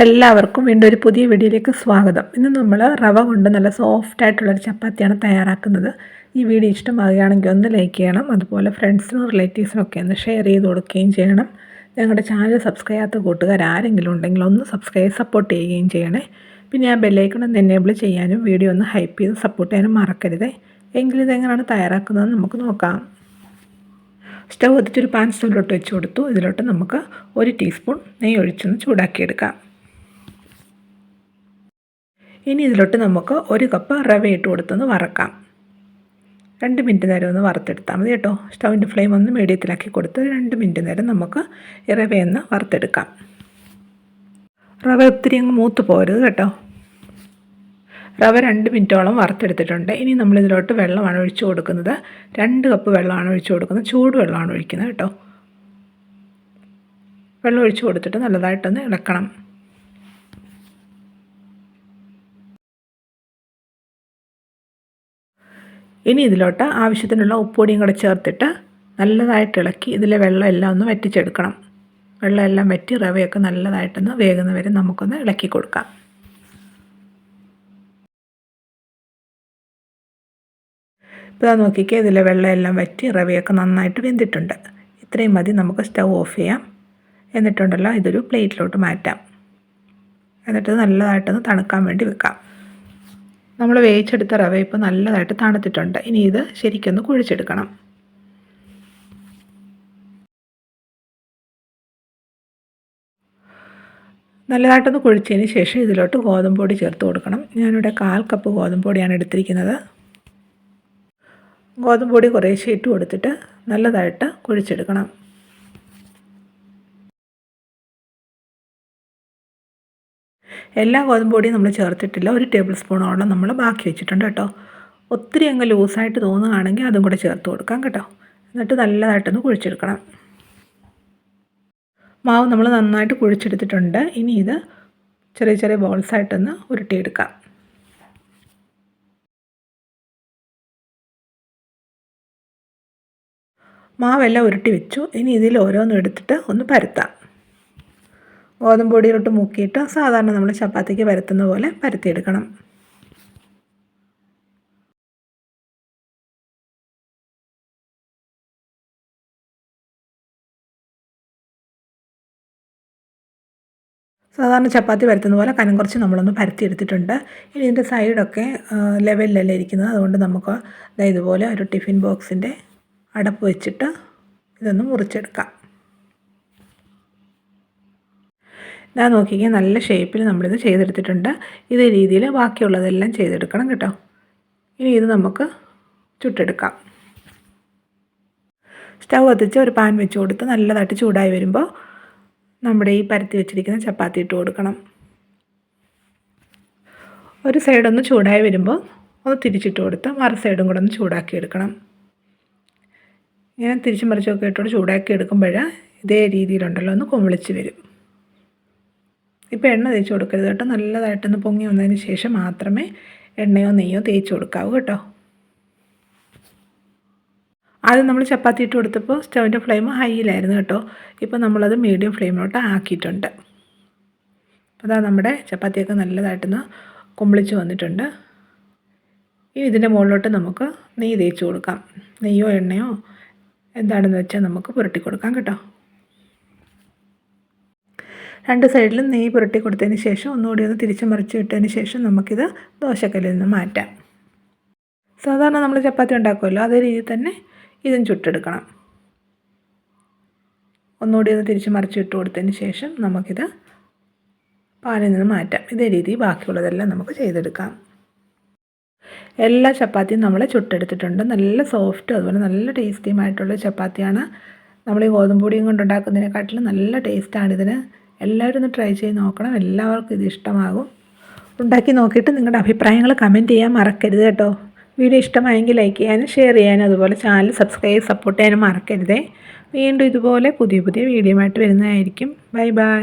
എല്ലാവർക്കും വീണ്ടും ഒരു പുതിയ വീഡിയോയിലേക്ക് സ്വാഗതം. ഇന്ന് നമ്മൾ റവ കൊണ്ട് നല്ല സോഫ്റ്റ് ആയിട്ടുള്ളൊരു ചപ്പാത്തിയാണ് തയ്യാറാക്കുന്നത്. ഈ വീഡിയോ ഇഷ്ടമാകുകയാണെങ്കിൽ ഒന്ന് ലൈക്ക് ചെയ്യണം അതുപോലെ ഫ്രണ്ട്സിനും റിലേറ്റീവ്സിനും ഒക്കെ ഒന്ന് ഷെയർ ചെയ്ത് കൊടുക്കുകയും ചെയ്യണം. ഞങ്ങളുടെ ചാനൽ സബ്സ്ക്രൈബ് ചെയ്യാത്ത കൂട്ടുകാർ ആരെങ്കിലും ഉണ്ടെങ്കിൽ ഒന്ന് സബ്സ്ക്രൈബ് സപ്പോർട്ട് ചെയ്യുകയും ചെയ്യണേ. പിന്നെ ആ ബെല്ലൈക്കൺ ഒന്ന് എനേബിൾ ചെയ്യാനും വീഡിയോ ഒന്ന് ഹൈപ്പ് ചെയ്ത് സപ്പോർട്ട് ചെയ്യാനും മറക്കരുത്. എങ്കിലും ഇതെങ്ങനെയാണ് തയ്യാറാക്കുന്നതെന്ന് നമുക്ക് നോക്കാം. സ്റ്റവ് എത്തിച്ചൊരു പാൻ സ്റ്റൗവിലോട്ട് വെച്ച് കൊടുത്തു. ഇതിലോട്ട് നമുക്ക് ഒരു ടീസ്പൂൺ നെയ്യ് ഒഴിച്ചൊന്ന് ചൂടാക്കിയെടുക്കാം. ഇനി ഇതിലോട്ട് നമുക്ക് ഒരു കപ്പ് റവ ഇട്ട് കൊടുത്തൊന്ന് വറക്കാം. രണ്ട് മിനിറ്റ് നേരം ഒന്ന് വറുത്തെടുത്താൽ മതി കേട്ടോ. സ്റ്റൗവിന്റെ ഫ്ലെയിം ഒന്ന് മീഡിയത്തിലാക്കി കൊടുത്ത് രണ്ട് മിനിറ്റ് നേരം നമുക്ക് ഈ റവയൊന്ന് വറുത്തെടുക്കാം. റവ ഒത്തിരി അങ്ങ് മൂത്ത് പോരുത് കേട്ടോ. റവ രണ്ട് മിനിറ്റോളം വറുത്തെടുത്തിട്ടുണ്ട്. ഇനി നമ്മൾ നമ്മളിതിലോട്ട് വെള്ളമാണ് ഒഴിച്ചു കൊടുക്കുന്നത്. രണ്ട് കപ്പ് വെള്ളമാണ് ഒഴിച്ചു കൊടുക്കുന്നത്. ചൂട് വെള്ളമാണ് ഒഴിക്കുന്നത് കേട്ടോ. വെള്ളം ഒഴിച്ചു കൊടുത്തിട്ട് നല്ലതായിട്ടൊന്ന് ഇളക്കണം. ഇനി ഇതിലോട്ട് ആവശ്യത്തിനുള്ള ഉപ്പൊടിയും കൂടെ ചേർത്തിട്ട് നല്ലതായിട്ട് ഇളക്കി ഇതിലെ വെള്ളം എല്ലാം ഒന്ന് വറ്റിച്ചെടുക്കണം. വെള്ളം എല്ലാം വറ്റി റവയൊക്കെ നല്ലതായിട്ടൊന്ന് വേകുന്ന വരെ നമുക്കൊന്ന് ഇളക്കി കൊടുക്കാം. ഇപ്പോൾ നോക്കിക്കേ ഇതിലെ വെള്ളം എല്ലാം വറ്റി റവയൊക്കെ നന്നായിട്ട് വെന്തിട്ടുണ്ട്. ഇത്രയും മതി നമുക്ക് സ്റ്റൗ ഓഫ് ചെയ്യാം. എന്നിട്ടുണ്ടല്ലോ ഇതൊരു പ്ലേറ്റിലോട്ട് മാറ്റാം. എന്നിട്ട് നല്ലതായിട്ടൊന്ന് തണുക്കാൻ വേണ്ടി വെക്കാം. നമ്മൾ വേവിച്ചെടുത്ത റവ ഇപ്പോൾ നല്ലതായിട്ട് തണുത്തിട്ടുണ്ട്. ഇനി ഇത് ശരിക്കൊന്ന് കുഴിച്ചെടുക്കണം. നല്ലതായിട്ടൊന്ന് കുഴിച്ചതിന് ശേഷം ഇതിലോട്ട് ഗോതമ്പ് പൊടി ചേർത്ത് കൊടുക്കണം. ഞാനിവിടെ കാൽ കപ്പ് ഗോതമ്പ് പൊടിയാണ് എടുത്തിരിക്കുന്നത്. ഗോതമ്പ് പൊടി കുറേശ്ശെ ഇട്ട് കൊടുത്തിട്ട് നല്ലതായിട്ട് കുഴിച്ചെടുക്കണം. എല്ലാ ഗോതമ്പ് പൊടിയും നമ്മൾ ചേർത്തിട്ടില്ല. ഒരു ടേബിൾ സ്പൂണോളം നമ്മൾ ബാക്കി വെച്ചിട്ടുണ്ട് കേട്ടോ. ഒത്തിരി അങ്ങ് ലൂസായിട്ട് തോന്നുകയാണെങ്കിൽ അതും കൂടെ ചേർത്ത് കൊടുക്കാം കേട്ടോ. എന്നിട്ട് നല്ലതായിട്ടൊന്ന് കുഴിച്ചെടുക്കണം. മാവ് നമ്മൾ നന്നായിട്ട് കുഴിച്ചെടുത്തിട്ടുണ്ട്. ഇനി ഇത് ചെറിയ ചെറിയ ബോൾസായിട്ടൊന്ന് ഉരുട്ടിയെടുക്കാം. മാവെല്ലാം ഉരുട്ടി വെച്ചു. ഇനി ഇതിൽ ഓരോന്നും എടുത്തിട്ട് ഒന്ന് പരത്താം. ഗോതമ്പ് പൊടിയിലോട്ട് മുക്കിയിട്ട് സാധാരണ നമ്മൾ ചപ്പാത്തിക്ക് പരത്തുന്ന പോലെ പരത്തിയെടുക്കണം. സാധാരണ ചപ്പാത്തി പരത്തുന്ന പോലെ കനം കുറച്ച് നമ്മളൊന്ന് പരത്തിയെടുത്തിട്ടുണ്ട്. ഇനി ഇതിന്റെ സൈഡൊക്കെ ലെവലിലല്ല ഇരിക്കുന്നത്. അതുകൊണ്ട് നമുക്ക് ഇതുപോലെ ഒരു ടിഫിൻ ബോക്സിന്റെ അടപ്പ് വെച്ചിട്ട് ഇതൊന്ന് മുറിച്ചെടുക്കാം. ഞാൻ നോക്കിക്കാൻ നല്ല ഷേപ്പിൽ നമ്മളിത് ചെയ്തെടുത്തിട്ടുണ്ട്. ഇതേ രീതിയിൽ ബാക്കിയുള്ളതെല്ലാം ചെയ്തെടുക്കണം കേട്ടോ. ഇനി ഇത് നമുക്ക് ചുട്ടെടുക്കാം. സ്റ്റൗ കത്തിച്ച് ഒരു പാൻ വെച്ച് കൊടുത്ത് നല്ലതായിട്ട് ചൂടായി വരുമ്പോൾ നമ്മുടെ ഈ പരത്തി വെച്ചിരിക്കുന്ന ചപ്പാത്തി ഇട്ട് കൊടുക്കണം. ഒരു സൈഡൊന്ന് ചൂടായി വരുമ്പോൾ ഒന്ന് തിരിച്ചിട്ട് കൊടുത്ത് മറു സൈഡും കൂടെ ഒന്ന് ചൂടാക്കി എടുക്കണം. ഇങ്ങനെ തിരിച്ചും മറിച്ചൊക്കെ ഇട്ടോട് ചൂടാക്കി എടുക്കുമ്പോൾ ഇതേ രീതിയിലുണ്ടല്ലോ ഒന്ന് കുമിളിച്ച് വരും. ഇപ്പോൾ എണ്ണ തേച്ച് കൊടുക്കരുത് കേട്ടോ. നല്ലതായിട്ടൊന്ന് പൊങ്ങി വന്നതിന് ശേഷം മാത്രമേ എണ്ണയോ നെയ്യോ തേച്ച് കൊടുക്കാവൂ കേട്ടോ. ആദ്യം നമ്മൾ ചപ്പാത്തി ഇട്ട് കൊടുത്തപ്പോൾ സ്റ്റവിന്റെ ഫ്ലെയിം ഹൈയിലായിരുന്നു കേട്ടോ. ഇപ്പോൾ നമ്മളത് മീഡിയം ഫ്ലെയിമിലോട്ട് ആക്കിയിട്ടുണ്ട്. അതാ നമ്മുടെ ചപ്പാത്തിയൊക്കെ നല്ലതായിട്ടൊന്ന് കുമ്പിളിച്ച് വന്നിട്ടുണ്ട്. ഇനി ഇതിന്റെ മുകളിലോട്ട് നമുക്ക് നെയ്യ് തേച്ച് കൊടുക്കാം. നെയ്യോ എണ്ണയോ എന്താണെന്ന് വെച്ചാൽ നമുക്ക് പുരട്ടി കൊടുക്കാം കേട്ടോ. രണ്ട് സൈഡിലും നെയ്യ് പുരട്ടി കൊടുത്തതിന് ശേഷം ഒന്നുകൂടി ഒന്ന് തിരിച്ചു മറിച്ച് വിട്ടതിന് ശേഷം നമുക്കിത് ദോശക്കല്ലിൽ നിന്ന് മാറ്റാം. സാധാരണ നമ്മൾ ചപ്പാത്തി ഉണ്ടാക്കുമല്ലോ അതേ രീതിയിൽ തന്നെ ഇതും ചുട്ടെടുക്കണം. ഒന്നുകൂടി ഒന്ന് തിരിച്ച് മറിച്ച് ഇട്ട് കൊടുത്തതിന് ശേഷം നമുക്കിത് പാലിൽ നിന്ന് മാറ്റാം. ഇതേ രീതി ബാക്കിയുള്ളതെല്ലാം നമുക്ക് ചെയ്തെടുക്കാം. എല്ലാ ചപ്പാത്തിയും നമ്മൾ ചുട്ടെടുത്തിട്ടുണ്ട്. നല്ല സോഫ്റ്റും അതുപോലെ നല്ല ടേസ്റ്റിയുമായിട്ടുള്ള ചപ്പാത്തിയാണ്. നമ്മൾ ഈ ഗോതമ്പ് പൊടിയും കൊണ്ടുണ്ടാക്കുന്നതിനെക്കാട്ടിലും നല്ല ടേസ്റ്റാണിതിന് എല്ലാവരും ഒന്ന് ട്രൈ ചെയ്ത് നോക്കണം. എല്ലാവർക്കും ഇത് ഇഷ്ടമാകും. ഉണ്ടാക്കി നോക്കിയിട്ട് നിങ്ങളുടെ അഭിപ്രായങ്ങൾ കമന്റ് ചെയ്യാൻ മറക്കരുത് കേട്ടോ. വീഡിയോ ഇഷ്ടമായെങ്കിൽ ലൈക്ക് ചെയ്യാനും ഷെയർ ചെയ്യാനും അതുപോലെ ചാനൽ സബ്സ്ക്രൈബ് സപ്പോർട്ട് ചെയ്യാനും മറക്കരുതേ. വീണ്ടും ഇതുപോലെ പുതിയ പുതിയ വീഡിയോ ആയിട്ട് വരുന്നതായിരിക്കും. Bye bye